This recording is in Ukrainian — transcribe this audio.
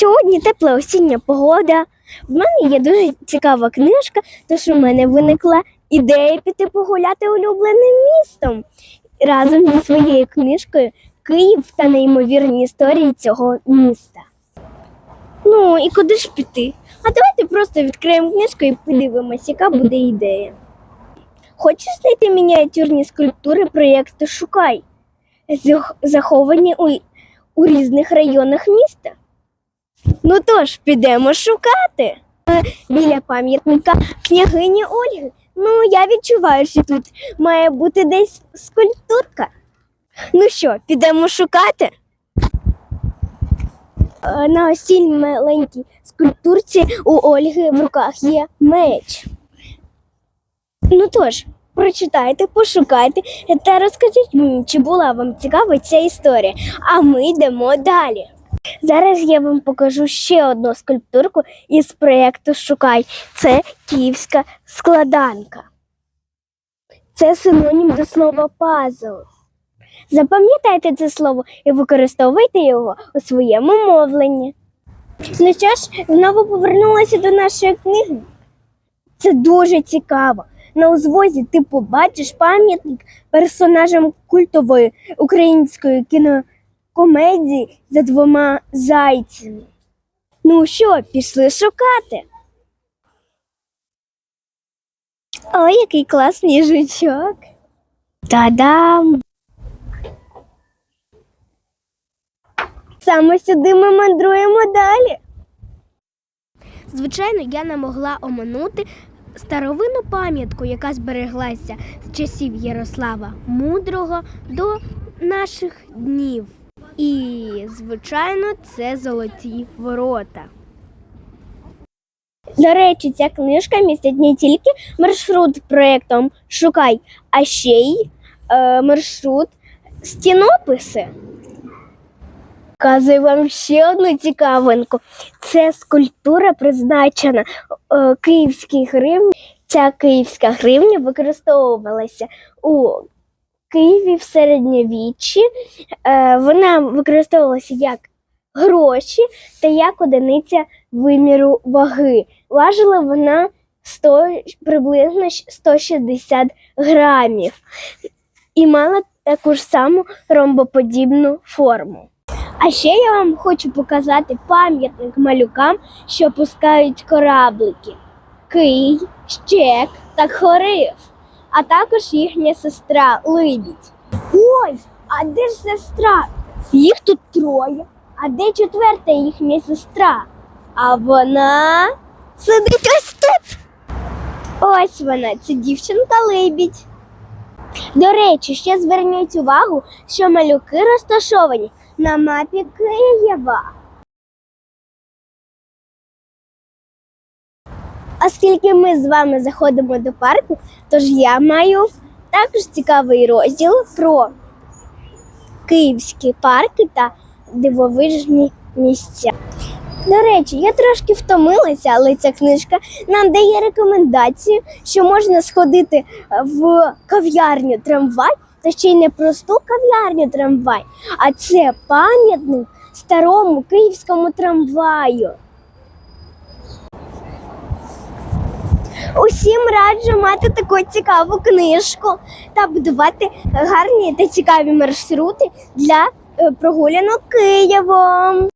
Сьогодні тепла осіння погода. В мене є дуже цікава книжка, тож у мене виникла ідея піти погуляти улюбленим містом разом зі своєю книжкою Київ та неймовірні історії цього міста. Ну і куди ж піти? А давайте просто відкриємо книжку і подивимось, яка буде ідея. Хочеш знайти мініатюрні скульптури проєкту Шукай, заховані у, у різних районах міста? Ну тож, підемо шукати. Е, Біля пам'ятника княгині Ольги. Ну, я відчуваю, що тут має бути десь скульптурка. Ну що, підемо шукати? Е, На ось маленькій скульптурці у Ольги в руках є меч. Ну тож, прочитайте, пошукайте та розкажіть мені, чи була вам цікава ця історія. А ми йдемо далі. Зараз я вам покажу ще одну скульптурку із проєкту Шукай. Це київська складанка. Це синонім до слова пазл. Запам'ятайте це слово і використовуйте його у своєму мовленні. Ну що ж, знову повернулася до нашої книги. Це дуже цікаво. На узвозі ти побачиш пам'ятник персонажам культової української кінокомедії за двома зайцями. Ну що, пішли шукати? Ой, який класний жучок. Та-дам! Саме сюди ми мандруємо далі. Звичайно, я не могла оминути старовинну пам'ятку, яка збереглася з часів Ярослава Мудрого до наших днів. І, звичайно, це золоті ворота. До речі, ця книжка містить не тільки маршрут проєктом Шукай, а ще й е, маршрут стінописи. Показую вам ще одну цікавинку. Це скульптура призначена е, київській гривні. Ця київська гривня використовувалася у Києві в середньовіччі. Е, вона використовувалася як гроші та як одиниця виміру ваги. Важила вона 100, приблизно 160 грамів і мала таку ж саму ромбоподібну форму. А ще я вам хочу показати пам'ятник малюкам, що пускають кораблики. Кий, щек та хорив, а також їхня сестра Либідь. Ой, а де ж сестра? Їх тут троє. А де четверта їхня сестра? А вона сидить ось тут. Ось вона, це дівчинка Либідь. До речі, ще зверніть увагу, що малюки розташовані на мапі Києва. Оскільки ми з вами заходимо до парку, тож я маю також цікавий розділ про київські парки та дивовижні місця. До речі, я трошки втомилася, але ця книжка нам дає рекомендацію, що можна сходити в кав'ярню трамвай, та ще й не просту кав'ярню трамвай, а це пам'ятник старому київському трамваю. Усім раджу мати таку цікаву книжку та будувати гарні та цікаві маршрути для е, прогулянок Києвом.